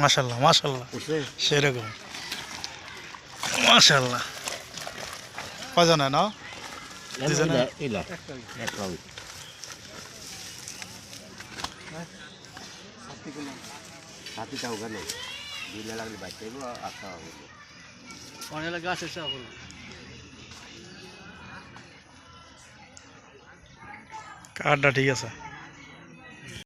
মাশাল্লাহ মাশাল্লাহ সেরকম। মাশাল্লাহ কজনে না দুজনে? অনেক গাছ এসে কাঠটা ঠিক আছে।